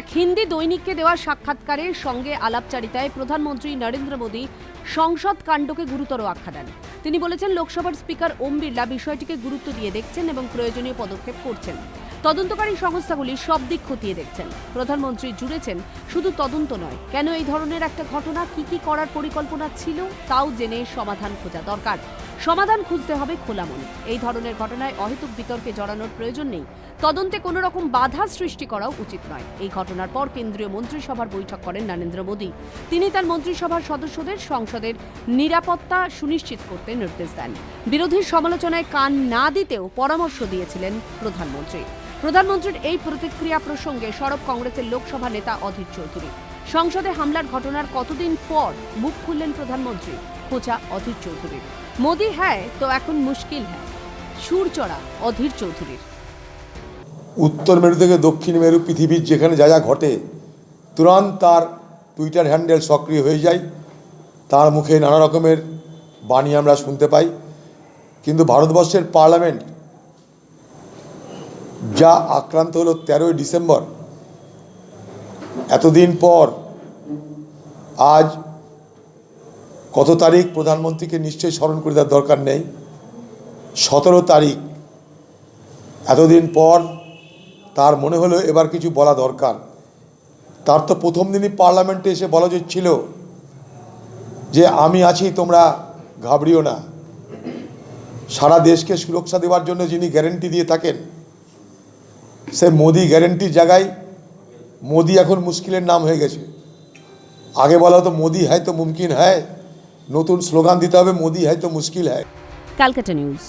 এক হিন্দি দৈনিককে দেওয়া সাক্ষাৎকারের সঙ্গে আলাপচারিতায় প্রধানমন্ত্রী নরেন্দ্র মোদী সংসদ কাণ্ডকে গুরুতর আখ্যা দেন। তিনি বলেছেন, লোকসভার স্পিকার ওম বিড়লা বিষয়টিকে গুরুত্ব দিয়ে দেখছেন এবং প্রয়োজনীয় পদক্ষেপ করছেন। তদন্তকারী সংস্থাগুলি সব দিক খতিয়ে দেখছেন। প্রধানমন্ত্রী জুড়েছেন, শুধু তদন্ত নয়, কেন এই ধরনের একটা ঘটনা, কি কি করার পরিকল্পনা ছিল, তাও জেনে সমাধান খোঁজা দরকার। সমাধান খুঁজতে হবে খোলা মনে। এই ধরনের ঘটনায় অহেতুক বিতর্কে জড়ানোর প্রয়োজন নেই। তদন্তে কোনো রকম বাধা সৃষ্টি করাও উচিত নয়। এই ঘটনার পর কেন্দ্রীয় মন্ত্রিসভার বৈঠক করেন নরেন্দ্র মোদী। তিনি তার মন্ত্রিসভার সদস্যদের সংসদের নিরাপত্তা সুনিশ্চিত করতে নির্দেশ দেন। বিরোধীর সমালোচনায় কান না দিতেও পরামর্শ দিয়েছিলেন প্রধানমন্ত্রী। প্রধানমন্ত্রীর এই প্রতিক্রিয়া প্রসঙ্গে সরব কংগ্রেসের লোকসভা নেতা অধীর চৌধুরী। সংসদে হামলার ঘটনার কতদিন পর মুখ খুললেন প্রধানমন্ত্রী? খোঁচা অধীর চৌধুরীর। মোদি হ্যায় তো এখন মুশকিল হ্যায়। সুর চড়া অধীর চৌধুরীর। উত্তর মেরু থেকে দক্ষিণ মেরু পৃথিবীর যেখানে যা যা ঘটে, তুরন্ত তার টুইটার হ্যান্ডেল সক্রিয় হয়ে যায়। তার মুখে নানা রকমের বাণী আমরা শুনতে পাই। কিন্তু ভারতবর্ষের পার্লামেন্ট যা আক্রান্ত হলো তেরোই ডিসেম্বর, এতদিন পর আজ কত তারিখ প্রধানমন্ত্রীকে নিশ্চয়ই স্মরণ করে দেওয়ার দরকার নেই? সতেরো তারিখ। এতদিন পর তার মনে হলো এবার কিছু বলা দরকার। তার তো প্রথম দিনই পার্লামেন্টে এসে বলা যে ছিল যে, আমি আছি, তোমরা ঘাবড়িও না। সারা দেশকে সুরক্ষা দেওয়ার জন্য যিনি গ্যারেন্টি দিয়ে থাকেন, সে মোদি গ্যারেন্টির জায়গায় মোদি এখন মুশকিলের নাম হয়ে গেছে। আগে বলা হতো, মোদি হ্যায় তো মুমকিন হ্যায়। নতুন স্লোগান দিতে হবে মোদি হ্যায় তো মুশকিল হ্যায় ক্যালকাটা নিউজ